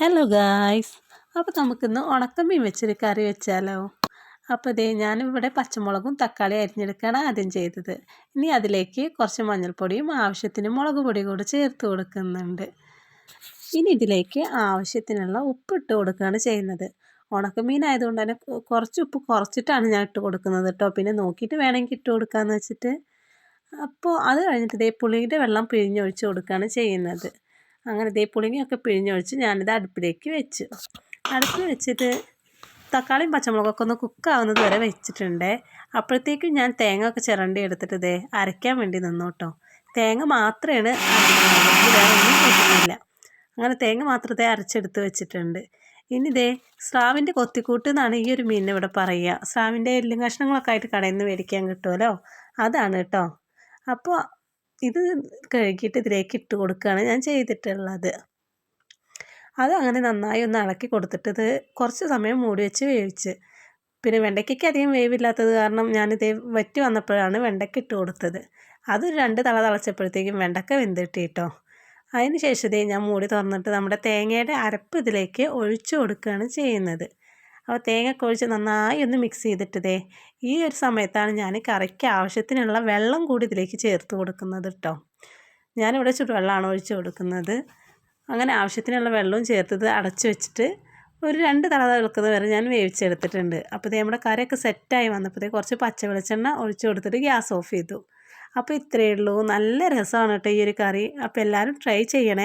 Hello guys അപ്പോൾ നമുക്കിന്ന് ഉണക്കമീൻ വെച്ചൊരു കറി വെച്ചാലോ? അപ്പോൾ ഇതേ ഞാനിവിടെ പച്ചമുളകും തക്കാളി അരിഞ്ഞെടുക്കുകയാണ് ആദ്യം ചെയ്തത്. ഇനി അതിലേക്ക് കുറച്ച് മഞ്ഞൾപ്പൊടിയും ആവശ്യത്തിന് മുളക് പൊടി കൂടി ചേർത്ത് കൊടുക്കുന്നുണ്ട്. ഇനി ഇതിലേക്ക് ആവശ്യത്തിനുള്ള ഉപ്പ് ഇട്ട് കൊടുക്കുകയാണ് ചെയ്യുന്നത്. ഉണക്കമീൻ ആയതുകൊണ്ട് തന്നെ കുറച്ച് ഉപ്പ് കുറച്ചിട്ടാണ് ഞാൻ ഇട്ട് കൊടുക്കുന്നത് കേട്ടോ. പിന്നെ നോക്കിയിട്ട് വേണമെങ്കിൽ ഇട്ട് കൊടുക്കാമെന്ന് വെച്ചിട്ട്. അപ്പോൾ അത് കഴിഞ്ഞിട്ട് ഇതേ പുളിയുടെ വെള്ളം പിഴിഞ്ഞൊഴിച്ച് കൊടുക്കുകയാണ് ചെയ്യുന്നത്. അങ്ങനെ ഇതേ പുളിങ്ങയൊക്കെ പിഴിഞ്ഞൊഴിച്ച് ഞാനിത് അടുപ്പിലേക്ക് വെച്ചു. അടുപ്പിൽ വെച്ചിട്ട് തക്കാളിയും പച്ചമുളകൊക്കെ ഒന്ന് കുക്കാവുന്നത് വരെ വെച്ചിട്ടുണ്ട്. അപ്പോഴത്തേക്കും ഞാൻ തേങ്ങ ഒക്കെ ചിരണ്ടി എടുത്തിട്ട് ഇതേ അരയ്ക്കാൻ വേണ്ടി നിന്നു കേട്ടോ തേങ്ങ മാത്രമാണ് വേറെ ഒന്നും കൂട്ടുന്നില്ല അങ്ങനെ തേങ്ങ മാത്രത്തെ അരച്ചെടുത്ത് വെച്ചിട്ടുണ്ട്. ഇനി ഇതേ സ്രാവിന്റെ കൊത്തിക്കൂട്ട് എന്നാണ് ഈ ഒരു മീനിന് ഇവിടെ പറയുക. സ്രാവിന്റെ എല്ലും കഷ്ണങ്ങളൊക്കെ ആയിട്ട് കടയിൽ നിന്ന് മേടിക്കാൻ കിട്ടുമല്ലോ? അതാണ് കേട്ടോ. അപ്പോൾ ഇത് കഴുകിയിട്ട് ഇതിലേക്ക് ഇട്ട് കൊടുക്കുകയാണ് ഞാൻ ചെയ്തിട്ടുള്ളത്. അത് അങ്ങനെ നന്നായി ഒന്ന് ഇളക്കി കൊടുത്തിട്ട് ഇത് കുറച്ച് സമയം മൂടി വെച്ച് വേവിച്ച്. പിന്നെ വെണ്ടയ്ക്കയ്ക്ക് അധികം വേവില്ലാത്തത് കാരണം ഞാനിത് വറ്റി വന്നപ്പോഴാണ് വെണ്ടയ്ക്ക ഇട്ട് കൊടുത്തത്. അത് രണ്ട് തള തളച്ചപ്പോഴത്തേക്കും വെണ്ടക്ക വെന്തിട്ട് കേട്ടോ അതിന് ശേഷം ഞാൻ മൂടി തുറന്നിട്ട് നമ്മുടെ തേങ്ങയുടെ അരപ്പ് ഇതിലേക്ക് ഒഴിച്ചു കൊടുക്കുകയാണ് ചെയ്യുന്നത്. അപ്പോൾ തേങ്ങ ഒഴിച്ച് നന്നായി ഒന്ന് മിക്സ് ചെയ്തിട്ടതേ ഈ ഒരു സമയത്താണ് ഞാൻ കറിക്ക് ആവശ്യത്തിനുള്ള വെള്ളം കൂടി ഇതിലേക്ക് ചേർത്ത് കൊടുക്കുന്നത് കേട്ടോ ഞാനിവിടെ ചുടുവെള്ളമാണ് ഒഴിച്ച് കൊടുക്കുന്നത്. അങ്ങനെ ആവശ്യത്തിനുള്ള വെള്ളവും ചേർത്തത് അടച്ചു വെച്ചിട്ട് ഒരു രണ്ട് തള തിളക്കുന്നത് വരെ ഞാൻ വേവിച്ചെടുത്തിട്ടുണ്ട്. അപ്പോൾ ഇത് നമ്മുടെ കറിയൊക്കെ സെറ്റായി വന്നപ്പോഴത്തേ കുറച്ച് പച്ച വെളിച്ചെണ്ണ ഒഴിച്ച് കൊടുത്തിട്ട് ഗ്യാസ് ഓഫ് ചെയ്തു. അപ്പോൾ ഇത്രയേ ഉള്ളൂ. നല്ല രസമാണ് കേട്ടോ ഈ ഒരു കറി. അപ്പോൾ എല്ലാവരും ട്രൈ ചെയ്യണേ.